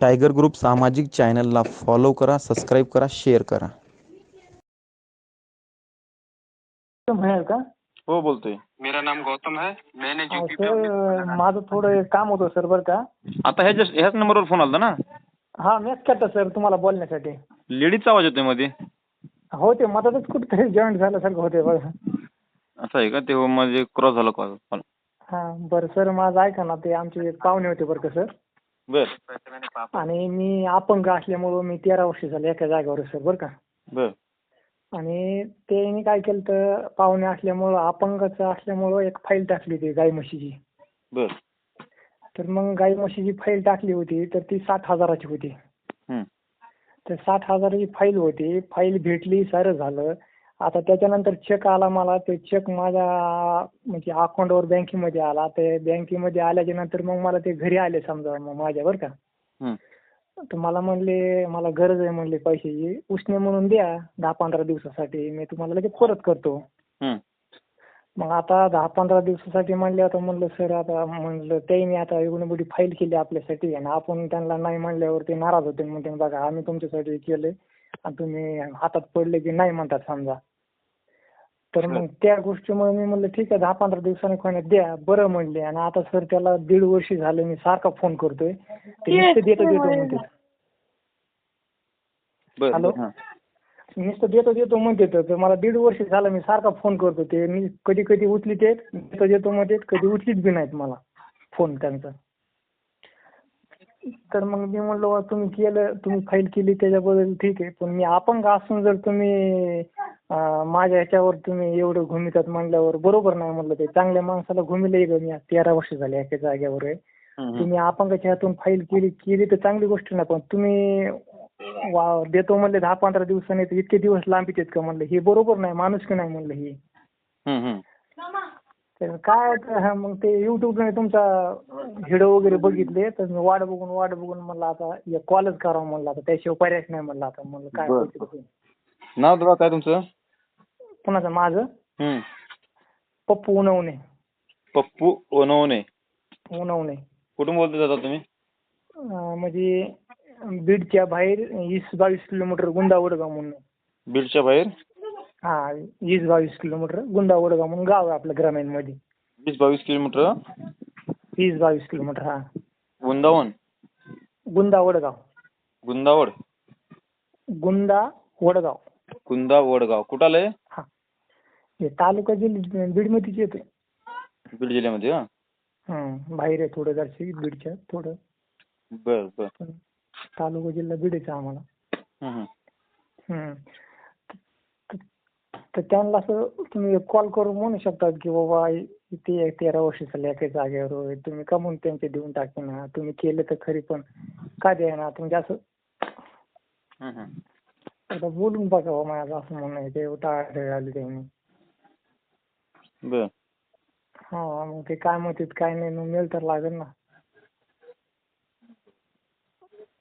Tiger group सामाजिक चॅनलला follow करा सबस्क्राईब करा शेअर करा. म्हणाल का? हो बोलतोय. मेरा नाम गौतम है। मैंने अपनी सर माझं थोडं एक काम होतं सर बरं का. आता ह्या जस्ट ह्याच नंबरवर फोन आला ना? हा मीच करतो सर तुम्हाला बोलण्यासाठी. लेडीजचा आवाज येतोयमध्ये. हो ते मधातच कुठेतरी जॉईन झाल्यासारखं होते बघा. असं आहे का? ते म्हणजे क्रॉस झालं कॉल कॉल हा बरं सर माझं ऐका ना ते आमचे एक पाहुणे होते बरं का सर. बर. आणि मी अपंग असल्यामुळं मी तेरा वर्ष झाले एका जागेवर आहे सर बरं का? बर. आणि त्यांनी काय केलं तर पाहुणे असल्यामुळं अपंगाचं असल्यामुळं एक फाईल टाकली होती गाई म्हशीची. बर. तर मग गाई म्हशीची फाईल टाकली होती तर ती साठ हजाराची होती. हम्म. तर साठ हजाराची फाईल होती फाईल भेटली सारं झालं. आता त्याच्यानंतर चेक आला मला ते चेक माझ्या म्हणजे अकाउंटवर बँकेमध्ये आला. ते बँकेमध्ये आल्याच्यानंतर मग मला ते घरी आले समजा मग माझ्या बरं का. तर मला म्हणले मला गरज आहे म्हणले पैशाची उसने म्हणून द्या दहा पंधरा दिवसासाठी. मी तुम्हाला लगेच परत करतो. मग आता दहा पंधरा दिवसासाठी म्हणले आता म्हणलं सर आता म्हणलं त्यांनी आता एवढी मोठी फाईल केली आपल्यासाठी आणि आपण त्यांना नाही म्हणल्यावर ते नाराज होते म्हणते बघा आम्ही तुमच्यासाठी केलंय आणि तुम्ही हातात पडले की नाही म्हणतात समजा. तर मग त्या गोष्टीमुळे मी म्हणलं ठीक आहे दहा पंधरा दिवसांनी कोणी द्या. बरं म्हणले. आणि आता सर त्याला दीड वर्ष झाले मी सारखा फोन करतोय. ते नुसतं देतो देतो म्हणते. बर हॅलो? हां. नुसतं देतो देतो म्हणते तर मला दीड वर्ष झालं मी सारखा फोन करतो ते मी कधी कधी उचलीत येत देतो देतो म्हणते कधी उचलीत बी नाहीत मला फोन त्यांचा. तर मग मी म्हणलो "वा, तुम्ही केलं तुम्ही फाईल केली त्याच्याबद्दल ठीक आहे. पण मी अपंग असून जर तुम्ही माझ्या ह्याच्यावर तुम्ही एवढं घुमितात म्हणल्यावर बरोबर नाही म्हणलं ते. चांगल्या माणसाला घुमिले मी तेरा वर्ष झाले एका जागेवर. आहे तुम्ही अपंगाच्या हातून फाईल केली केली तर चांगली गोष्ट नाही पण तुम्ही वा देतो म्हणले दहा पंधरा दिवसांनी तर इतके दिवस लांबीत आहेत का म्हणलं? हे बरोबर नाही माणूस की नाही म्हणलं हे. तर काय हा मग ते युट्यूबने तुमचा व्हिडिओ वगैरे बघितले तर मी वाट बघून वाट बघून म्हणलं आता कॉलच करावं म्हणलं आता त्याशिवाय पर्यायच नाही म्हणलं आता म्हणलं काय. नाव काय तुमचं? कुणाचं माझं हम्म. पप्पू उनवणे. पप्पू ओनवणे उनवणे. कुठून बोलते दादा तुम्ही? अं, म्हणजे बीडच्या बाहेर वीस बावीस किलोमीटर गुंदा वडगाव म्हणून. बीडच्या बाहेर? हा वीस बावीस किलोमीटर गुंदा वडगाव म्हणून गाव आहे आपलं ग्रामीणमध्ये वीस बावीस किलोमीटर? वीस बावीस किलोमीटर हा. वृंदावन गुंदा वडगाव. गुंदावड. गुंदा वडगाव. कुंदा वडगाव. कुठं आलंय? हा हे तालुका जिल्हा बीडमध्येच येते बीड जिल्ह्यामध्ये हा हं, बाहेर आहे थोडं जरशी बीडच्या थोडं बर बर पण तालुका जिल्हा बीडच आम्हाला. हं. त- तर त्यांना असं तुम्ही कॉल करून म्हणू शकतात की बाबा इथे तेरा वर्ष झाले एका जागेवर होय. तुम्ही का म्हणून त्यांचे देऊन टाके ना तुम्ही केलं तर खरी पण का द्या ना म्हणजे असं. आता बोलून बघावं माझं असं म्हणणं आहे ते टाळाटाळी आली त्यांनी बर. हा मग ते काय म्हणतात काय नाही मग मेल तर लागेल ना.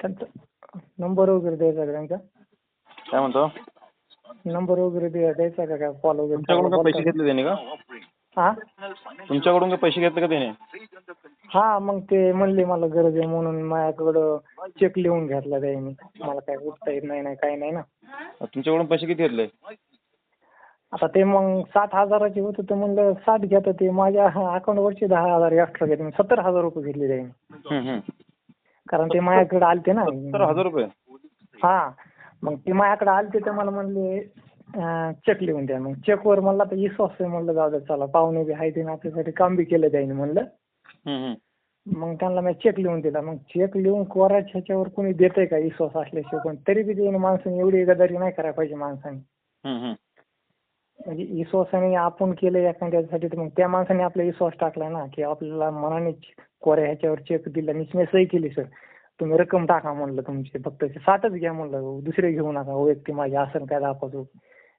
त्यांचा नंबर वगैरे द्यायचा का त्यांचा? काय म्हणतो? नंबर वगैरे द्या- द्यायचा का काय कॉल वगैरे? तुमच्याकडून काय पैसे? घेतले त्याने का? हा? तुमच्याकडून काय पैसे घेतले का त्याने? हा मग ते म्हणले मला गरज आहे म्हणून माझ्याकडं चेक लिहून घेतला त्यांनी. मला काय उठता येत नाही नाही काही नाही ना. तुमच्याकडून पैसे किती घेतले? आता ते मग साठ हजाराचे होते तर म्हणलं साठ घेतात ते माझ्या अकाउंटवरचे दहा हजार एक्स्ट्रा घेतले मी सत्तर हजार रुपये घेतले त्यांनी. हम्म, हम्म. कारण ते माझ्याकडे आलते ना. सत्तर हजार रुपये? हा. मग ते माझ्याकडे आलते तर मला म्हणले चेक लिहून द्या. मग चेकवर म्हणलं आता विश्वास आहे म्हणलं जाऊ द्या चला पाहुणे बी आहे ते आपल्यासाठी काम बी केलं त्यांनी म्हणलं. हम्म, हम्म. मग त्यांना मी चेक लिहून दिला. मग चेक लिहून कोराच्या ह्याच्यावर कोणी देतंय का विश्वास असल्याशिवाय? पण तरी बी त्याने माणसाने एवढी गदारी नाही करायला पाहिजे माणसाने. हम्म, हम्म. म्हणजे विश्वासाने आपण केलं एखाद्यासाठी तर मग त्या माणसाने आपला विश्वास टाकला ना की आपल्याला मनाने कोऱ्या ह्याच्यावर चेक दिला मी सही केली सर तुम्ही रक्कम टाका म्हणलं तुमची फक्त ते साठच घ्या म्हणलं दुसरे घेऊ नका हो, व्यक्ती माझी असं काय दाखवतो.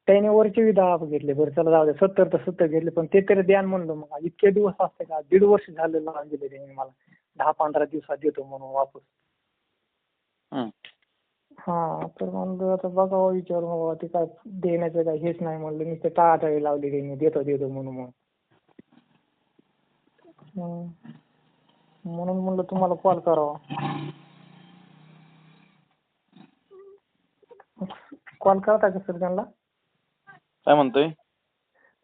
त्याने वरचे बी दहा घेतले बरं चला जाऊ दे सत्तर तर सत्तर घेतले पण ते तरी द्यान म्हणलं मग. इतके दिवस असते का दीड वर्ष झाले लावून दिले त्यांनी मला दहा पंधरा दिवसात देतो म्हणून वापस. हम्म. हा तर मग आता बघावं विचारून बाबा ते काय देण्याचं काय हेच नाही म्हणलं. मी नुसतं टाळाटाळी लावली त्यांनी. देतो देतो म्हणून मग. म्हणून म्हणलं तुम्हाला कॉल करावा. कॉल करता का सर त्यांना? काय म्हणतोय?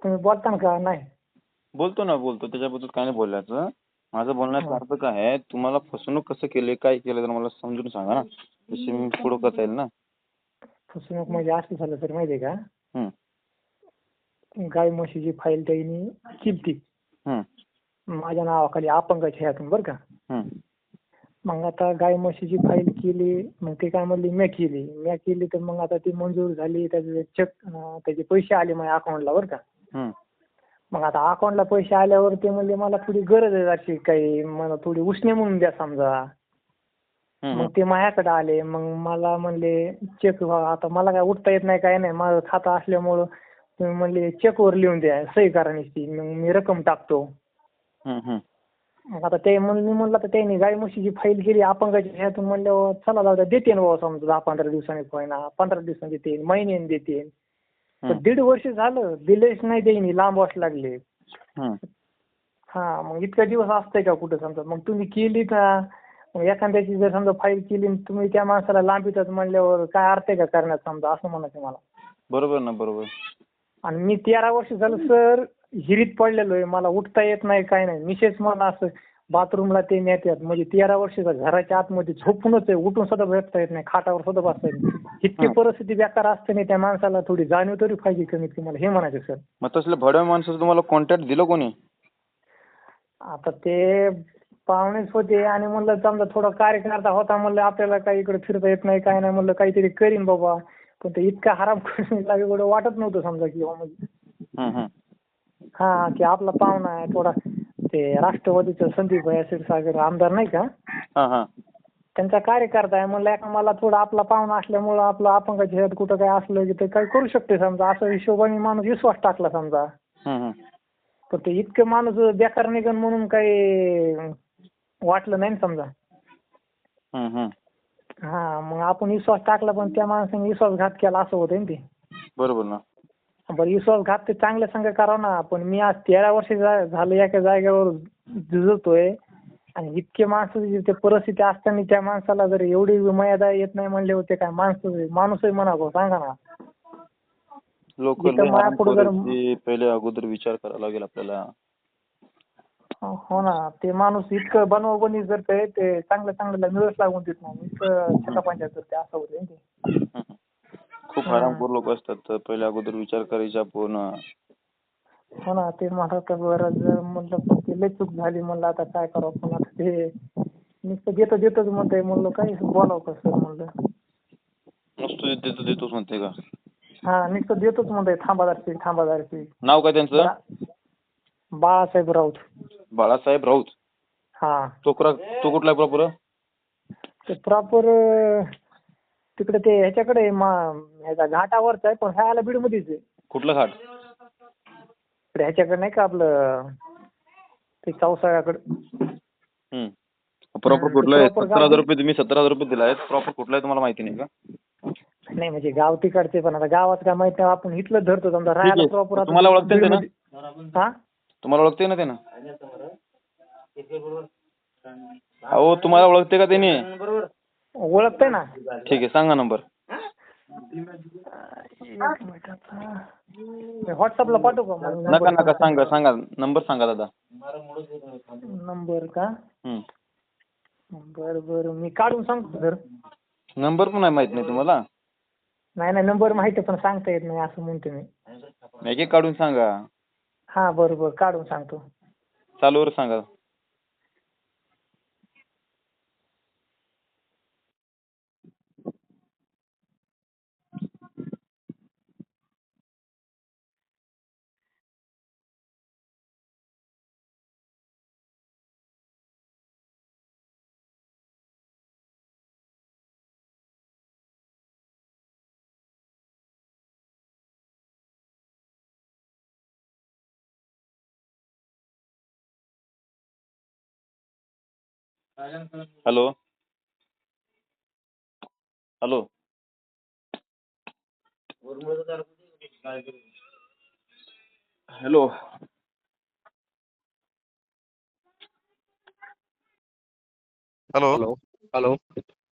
तुम्ही बोलता ना का? नाही. बोलतो ना बोलतो. त्याच्याबद्दल काय नाही बोलायचं. माझं बोलण्याचा. अर्थ काय आहे. तुम्हाला फसवणूक कसं केली काय केलं तर मला समजून सांगा ना. जशी मी पुढं करता येईल ना. फसवणूक म्हणजे असं झालं सर माहिती आहे का? हम्म, गाय म्हशीची फाईल त्यांनी केलती. हम्म, माझ्या नावाखाली अपंगाच्या ह्यातून बरं का. हम्म, मग आता गाय म्हशीची फाईल केली मग ते काय म्हणली म्या केली. म्या केली तर मग आता ती मंजूर झाली त्याचे चेक त्याचे पैसे आले माझ्या अकाउंटला बरं का. हम्म, मग आता अकाउंटला पैसे आल्यावर ते म्हणले मला थोडी गरज आहे अशी काही मला थोडी उसने म्हणून द्या समजा. मग ते माझ्याकडे आले मग मला म्हणले चेक आता मला काय उठता येत नाही काय नाही. माझं खातं असल्यामुळं तुम्ही म्हणले चेकवर लिहून द्या सही करा नुसती मग मी रक्कम टाकतो. मग आता ते म्हणून मी म्हणलं तर त्यांनी गाय म्हशीची फाईल केली अपंगाची ह्यातून म्हणल्यावर चला जाऊ द्या देते ना बाबा समजा दहा पंधरा दिवसांनी होईना पंधरा दिवसांनी देते महिन्याने देते. तर दीड वर्ष झालं दिलेच नाही त्यांनी लांब वाट लागले. हा मग इतका दिवस असतंय का कुठं समजा? मग तुम्ही केली का? मग एखाद्याची जर समजा फाईल केली आणि तुम्ही त्या माणसाला लांब येतात म्हणल्यावर काय अर्थ आहे का करण्यात समजा? असं म्हणायचं मला. बरोबर ना बरोबर. आणि मी तेरा वर्ष झालं सर हिरीत पडलेलो आहे. मला उठता येत नाही काय नाही. मिसेस मला असं बाथरूमला ते नेत्यात म्हणजे तेरा वर्ष झालं. घराच्या आतमध्ये झोपूनच आहे. उठून सुद्धा भेटता येत नाही. खाटावर सुद्धा बसता येत नाही. इतकी हं. परिस्थिती बेकार असते नाही त्या माणसाला थोडी जाणीव तरी पाहिजे कमीत कमी. मला हे म्हणायचं सर. मग तसले भडव्या माणसाचं तुम्हाला कॉन्टॅक्ट दिलं कोणी? आता ते पाहुणेच होते आणि म्हणलं समजा थोडा कार्यकर्ता होता म्हणलं आपल्याला काही इकडे फिरता येत नाही काय नाही म्हणलं काहीतरी करीन बाबा. पण ते इतका हराम एवढं वाटत नव्हतं समजा की बाबा म्हणजे. हा की आपला पाहुणा आहे थोडा ते राष्ट्रवादीचं संदीप क्षीरसागर आमदार नाही का? हा हा. त्यांचा कार्यकर्ता आहे. म्हणलं एका मला थोडा आपला पाहुणा असल्यामुळं आपलं अपंगाच्या ह्यात कुठं काय असलं की ते काही करू शकते समजा? असं हिशोबाने माणूस विश्वास टाकला समजा. हम्म, हम्म. पण ते इतकं माणूस बेकार निघन म्हणून काही वाटलं नाही ना समजा. हम्म, हम्म. हा मग आपण विश्वास टाकला पण त्या माणसाने विश्वासघात केला असं होतं ना ते. बरोबर ना. बरं विश्वासघात ते चांगल्या संघ करावं ना. पण मी आज तेरा वर्ष झालं एका जागेवर झुजतोय. आणि इतके माणसं ते परिस्थिती असताना त्या माणसाला जर एवढी मर्यादा येत नाही म्हणले होते काय माणसं माणूसही म्हणावं सांगा ना. लोक जिथं जर- पहिले अगोदर विचार करावा लागेल आपल्याला. हो ना ते माणूस इतकं बनवाबनी करतंय ते चांगल्या चांगल्याला मिळच लागून देत नाही. इतकं छटापांच्या करते असं होतं. खूप. हरामखोर लोक असतात. तर पहिले अगोदर विचार करायचा आपण. हो ना ते म्हणतात का बरं जर म्हणलं लय चूक झाली म्हणलं आता काय करावं पण आता ते नुसतं देतो देतोच म्हणतंय म्हणलं काही बोलावं का सर म्हणलं? नुसतं देतो देतोच म्हणते का? हा नुसतं देतोच म्हणतंय थांबादारची थांबादारची नाव काय त्यांचं? बाळासाहेब राऊत. बाळासाहेब राऊत? हा. तो कुठला प्रॉपर? ते प्रॉपर तिकडे ते ह्याच्याकडे आहे, मा- ह्याच्या घाटावरच आहे पण ह्याला बीडमध्येच आहे. कुठलं घाट? इकडे ह्याच्याकडे नाही का आपलं ते चौसाळ्याकडे. प्रॉपर कुठलं आहे? Proper सत्तर हजार रुपये तुम्ही सत्तर हजार रुपये दिला आहेत प्रॉपर कुठला आहे तुम्हाला माहिती नाही का? नाही म्हणजे गाव तिकडचे पण आता गावात काय माहीत नाही आपण इथलं धरतो समजा राहायला आहे. प्रॉपर तुम्हाला ओळखते ना? हा? तुम्हाला ओळखते ना ते ना? अहो तुम्हाला ओळखते का त्याने ओळखतंय ना? ठीक आहे सांगा नंबर व्हॉट्सअपला पाठवू का मग? नका नका सांगा सांगा नंबर सांगा दादा. नंबर का? हम्म. बर बर मी काढून सांगतो सर. नंबर पण नाही माहीत नाही तुम्हाला? नाही नाही नंबर माहिती आहे, पण सांगता येत नाही असं म्हणतो मी. एक एक काढून सांगा. हा बरं बरं काढून सांगतो. चालूवर सांगा. Hello. Hello. Hello. Hello. Hello. Hello.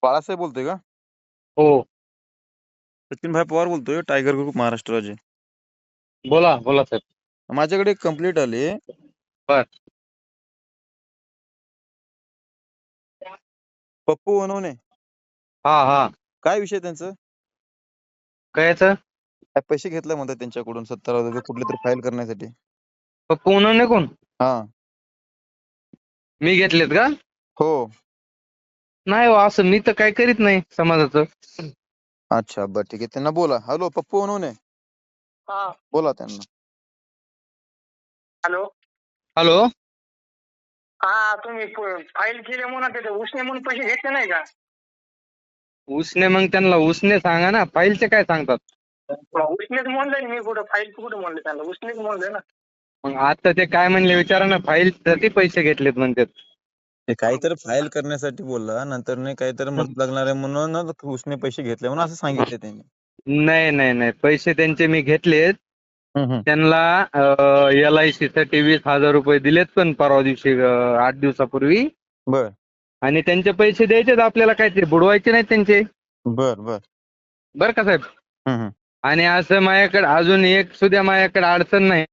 Balasaheb बोलतोय का? हो. सचिन भाई पवार बोलतोय टायगर ग्रुप महाराष्ट्र राज्य. बोला बोला साहेब. माझ्याकडे एक कंप्लेंट आली. बर. पप्पू वनवणे हा हा. काय विषय त्यांचं? कायचं काय पैसे घेतले म्हणतात त्यांच्याकडून सत्तर हजार रुपये कुठले तरी फाईल करण्यासाठी. पप्पू उन्हाने कोण? हा. मी घेतलेत का? हो. नाही हो असं मी तर काय करीत नाही समाजाचं. अच्छा बरं ठीक आहे. त्यांना बोला. हॅलो पप्पू वनवणे हा. बोला त्यांना. हॅलो. हॅलो. हा तुम्ही फाईल केली म्हणून ते उसने म्हणून पैसे घेतले नाही का? उसने मग त्यांना उसने सांगा ना फाईलचे काय सांगतात? उसनेच म्हणलंय मी कुठं फाईल कुठं म्हणलं त्यांना? उसनेच म्हणलंय ना. मग आता ते काय म्हणले विचारा ना फाईल साठी पैसे घेतलेत म्हणतात. ते काहीतरी फाईल करण्यासाठी बोलला नंतर नाही काहीतरी मदत लागणार आहे म्हणून उसने पैसे घेतले म्हणून असं सांगितले त्यांनी. नाही नाही नाही. पैसे त्यांचे मी घेतलेत. त्यांना एल आय सी साठी वीस हजार रुपये दिलेत पण परवा दिवशी आठ दिवसापूर्वी. बर. आणि त्यांचे पैसे द्यायचेत आपल्याला काय ते बुडवायचे नाहीत त्यांचे. बर बर. बरं का साहेब. आणि असं माझ्याकडे अजून एक सुद्धा माझ्याकडे अडचण नाही.